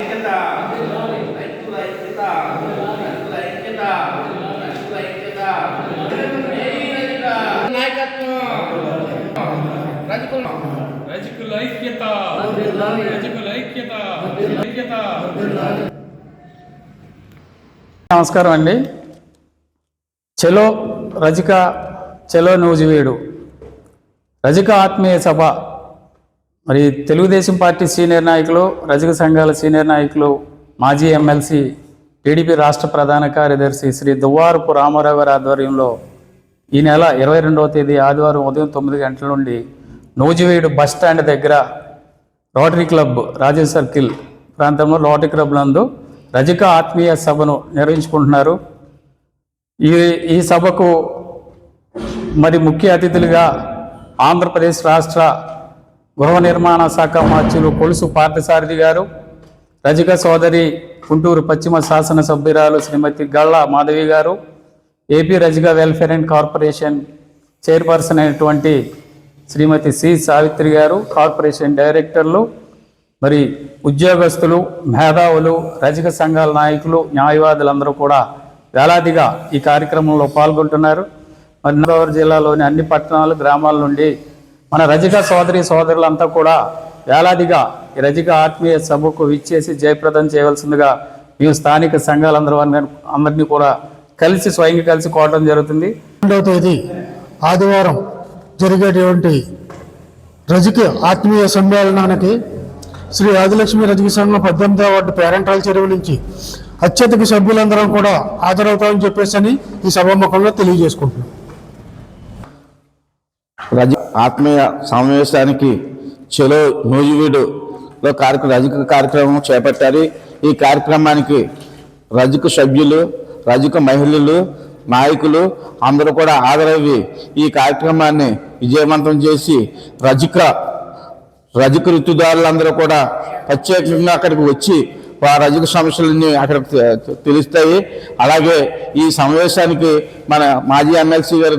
ఐక్యత రైతుల ఐక్యత రైతుల ఐక్యత రైతుల ఐక్యత జై రజక నాయకత్వం రజకుల రజకుల ఐక్యత రజకుల ఐక్యత ఐక్యత నమస్కారం అండి. చెలో రజిక చెలో నూజివీడు. రజిక ఆత్మీయ సభ. మరి తెలుగుదేశం పార్టీ సీనియర్ నాయకులు రజక సంఘాల సీనియర్ నాయకులు మాజీ ఎమ్మెల్సీ టీడీపీ రాష్ట్ర ప్రధాన కార్యదర్శి శ్రీ దువ్వారపు రామారావు గారి ఆధ్వర్యంలో ఈ నెల ఇరవై రెండవ తేదీ ఆదివారం ఉదయం తొమ్మిది గంటల నుండి నూజివీడు బస్ స్టాండ్ దగ్గర రోటరీ క్లబ్ రాజేష్ సర్కిల్ ప్రాంతంలో రోటరీ క్లబ్ నందు రజక ఆత్మీయ సభను నిర్వహించుకుంటున్నారు. ఈ ఈ సభకు మరి ముఖ్య అతిథులుగా ఆంధ్రప్రదేశ్ రాష్ట్ర గృహ నిర్మాణ శాఖ మార్చులు కొలుసు పార్థసారథి గారు రజక సోదరి గుంటూరు పశ్చిమ శాసన సభ్యురాలు శ్రీమతి గళ్ళ మాధవి గారు ఏపీ రజక వెల్ఫేర్ అండ్ కార్పొరేషన్ చైర్పర్సన్ అయినటువంటి శ్రీమతి సి సావిత్రి గారు కార్పొరేషన్ డైరెక్టర్లు మరి ఉద్యోగస్తులు మేధావులు రజక సంఘాల నాయకులు న్యాయవాదులందరూ కూడా వేలాదిగా ఈ కార్యక్రమంలో పాల్గొంటున్నారు. మరి గోదావరి జిల్లాలోని అన్ని పట్టణాలు గ్రామాల నుండి మన రజక సోదరి సోదరులంతా కూడా వేలాదిగా ఈ రజక ఆత్మీయ సభకు విచ్చేసి జయప్రదం చేయవలసిందిగా మేము స్థానిక సంఘాలందరూ అందరినీ కూడా కలిసి స్వయంగా కలిసి కోవడం జరుగుతుంది. రెండవ తేదీ ఆదివారం జరిగేటువంటి రజక ఆత్మీయ సమ్మేళనానికి శ్రీ ఆదిలక్ష్మి రజక సంఘం పద్దెనిమిదవ వార్డు పేరెంటాల చెరువు నుంచి అత్యధిక సభ్యులందరం కూడా హాజరవుతామని చెప్పేసి అని ఈ సభాముఖంగా తెలియజేసుకుంటున్నాం. రజ ఆత్మీయ సమావేశానికి చెలో నూజివీడులో కార్యక్రమం రజక కార్యక్రమం చేపట్టారు. ఈ కార్యక్రమానికి రజక సభ్యులు రజక మహిళలు నాయకులు అందరూ కూడా హాజరయ్యి ఈ కార్యక్రమాన్ని విజయవంతం చేసి రజక రజక ఋతుదారులందరూ కూడా ప్రత్యేకంగా అక్కడికి వచ్చి ఆ రజక సమస్యలన్నీ అక్కడ తెలుస్తాయి. అలాగే ఈ సమావేశానికి మన మాజీ ఎమ్మెల్సీ గారు